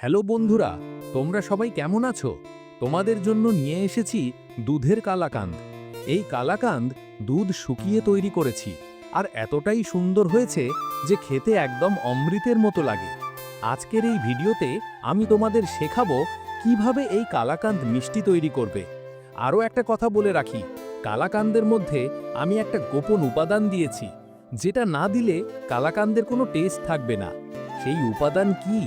Hello বন্ধুরা, তোমরা সবাই কেমন আছো? তোমাদের জন্য নিয়ে এসেছি দুধের কালাকান্দ। এই কালাকান্দ দুধ শুকিয়ে তৈরি করেছি, আর এতটাই সুন্দর হয়েছে যে খেতে একদম অমৃতের মতো লাগে। আজকের এই ভিডিওতে আমি তোমাদের শেখাবো কীভাবে এই কালাকান্দ মিষ্টি তৈরি করবে। আরও একটা কথা বলে রাখি, কালাকান্দের মধ্যে আমি একটা গোপন উপাদান দিয়েছি, যেটা না দিলে কালাকান্দের কোনো টেস্ট থাকবে না। সেই উপাদান কি?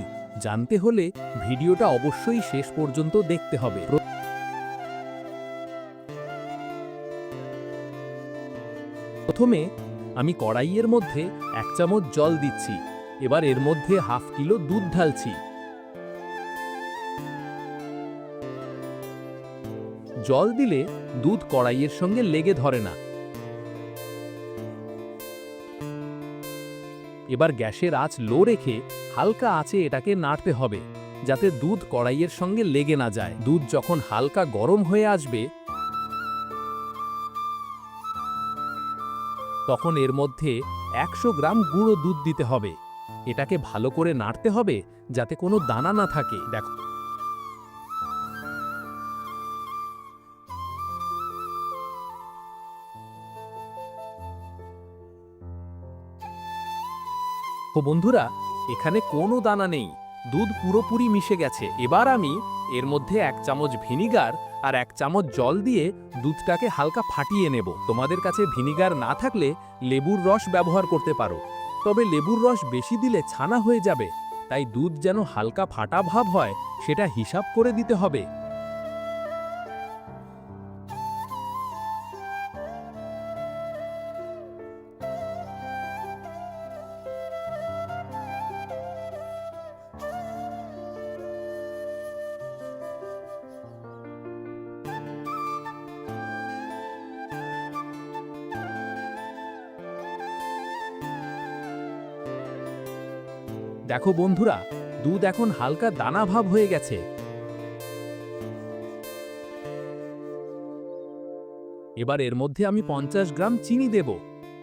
জানতে হলে ভিডিওটা অবশ্যই শেষ পর্যন্ত দেখতে হবে। প্রথমে আমি কড়াইয়ের মধ্যে এক চামচ জল দিচ্ছি, এবার এর মধ্যে হাফ কিলো দুধ ঢালছি। জল দিলে দুধ কড়াইয়ের সঙ্গে লেগে ধরে না। এবার গ্যাসের আঁচ লো রেখে হালকা আঁচে এটাকে নাড়তে হবে, যাতে দুধ কড়াইয়ের সঙ্গে লেগে না যায়। দুধ যখন হালকা গরম হয়ে আসবে, তখন এর মধ্যে একশো গ্রাম গুঁড়ো দুধ দিতে হবে। এটাকে ভালো করে নাড়তে হবে, যাতে কোনো দানা না থাকে। দেখো। তো বন্ধুরা, এখানে কোনো দানা নেই। দুধ পুরোপুরি মিশে গেছে। এবার আমি এর মধ্যে এক চামচ ভিনিগার আর এক চামচ জল দিয়ে দুধটাকে হালকা ফাটিয়ে নেব। তোমাদের কাছে ভিনিগার না থাকলে লেবুর রস ব্যবহার করতে পারো। তবে লেবুর রস বেশি দিলে ছানা হয়ে যাবে। তাই দুধ যেন হালকা ফাটা ভাব হয়, সেটা হিসাব করে দিতে হবে। দেখো বন্ধুরা, দুধ এখন হালকা দানা ভাব হয়ে গেছে। এবার এর মধ্যে আমি পঞ্চাশ গ্রাম চিনি দেব।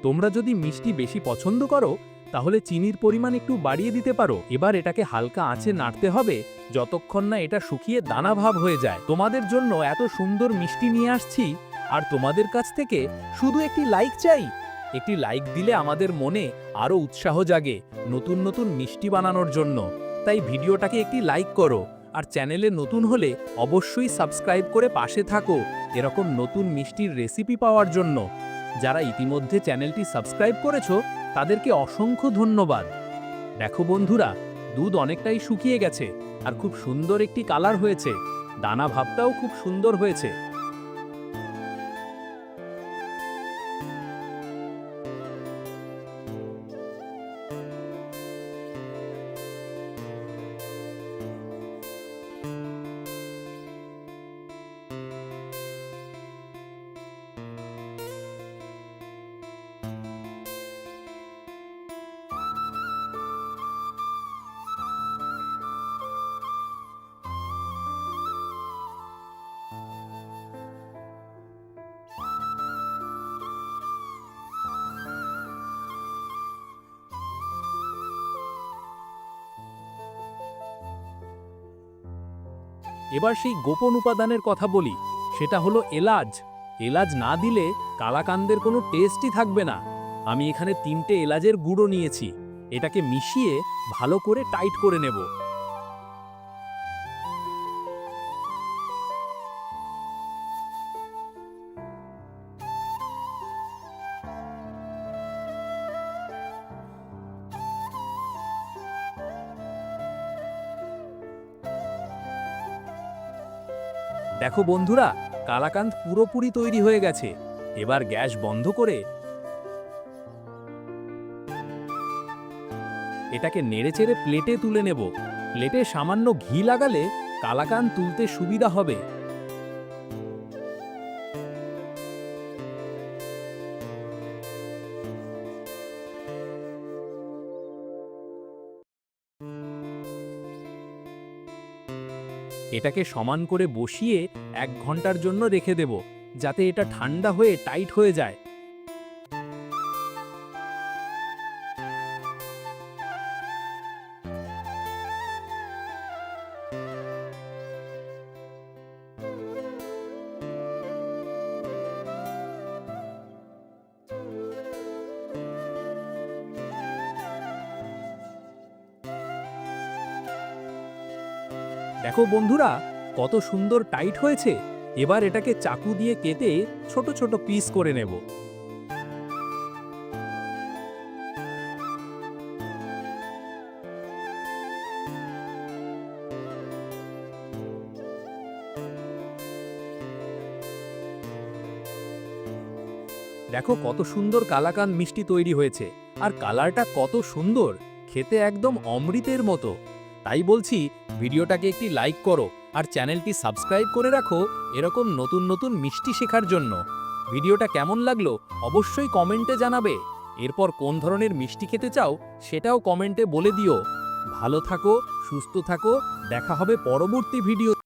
তোমরা যদি মিষ্টি বেশি পছন্দ করো, তাহলে চিনির পরিমাণ একটু বাড়িয়ে দিতে পারো। এবার এটাকে হালকা আঁচে নাড়তে হবে, যতক্ষণ না এটা শুকিয়ে দানা ভাব হয়ে যায়। তোমাদের জন্য এত সুন্দর মিষ্টি নিয়ে আসছি, আর তোমাদের কাছ থেকে শুধু একটি লাইক চাই। একটি লাইক দিলে আমাদের মনে আরও উৎসাহ জাগে নতুন নতুন মিষ্টি বানানোর জন্য। তাই ভিডিওটাকে একটি লাইক করো আর চ্যানেলে নতুন হলে অবশ্যই সাবস্ক্রাইব করে পাশে থাকো এরকম নতুন মিষ্টির রেসিপি পাওয়ার জন্য। যারা ইতিমধ্যে চ্যানেলটি সাবস্ক্রাইব করেছ, তাদেরকে অসংখ্য ধন্যবাদ। দেখো বন্ধুরা, দুধ অনেকটাই শুকিয়ে গেছে আর খুব সুন্দর একটি কালার হয়েছে। দানা ভাবটাও খুব সুন্দর হয়েছে। এবার সেই গোপন উপাদানের কথা বলি, সেটা হলো এলাজ এলাজ না দিলে কালাকান্দের কোনো টেস্টই থাকবে না। আমি এখানে তিনটে এলাজের গুঁড়ো নিয়েছি। এটাকে মিশিয়ে ভালো করে টাইট করে নেব। দেখো বন্ধুরা, কালাকান্দ পুরোপুরি তৈরি হয়ে গেছে। এবার গ্যাস বন্ধ করে এটাকে নেড়েচেড়ে প্লেটে তুলে নেব। প্লেটে সামান্য ঘি লাগালে কালাকান তুলতে সুবিধা হবে। এটাকে সমান করে বসিয়ে এক ঘণ্টার জন্য রেখে দেব, যাতে এটা ঠান্ডা হয়ে টাইট হয়ে যায়। দেখো বন্ধুরা, কত সুন্দর টাইট হয়েছে। এবার এটাকে চাকু দিয়ে কেটে ছোট ছোট পিস করে নেব। দেখো কত সুন্দর কালাকান মিষ্টি তৈরি হয়েছে। আর কালারটা কত সুন্দর, খেতে একদম অমৃতের মতো। তাই বলছি, ভিডিওটাকে একটি লাইক করো আর চ্যানেলটি সাবস্ক্রাইব করে রাখো এরকম নতুন নতুন মিষ্টি শেখার জন্য। ভিডিওটা কেমন লাগল অবশ্যই কমেন্টে জানাবে। এরপর কোন ধরনের মিষ্টি খেতে চাও সেটাও কমেন্টে বলে দিও। ভালো থাকো, সুস্থ থাকো, দেখা হবে পরবর্তী ভিডিও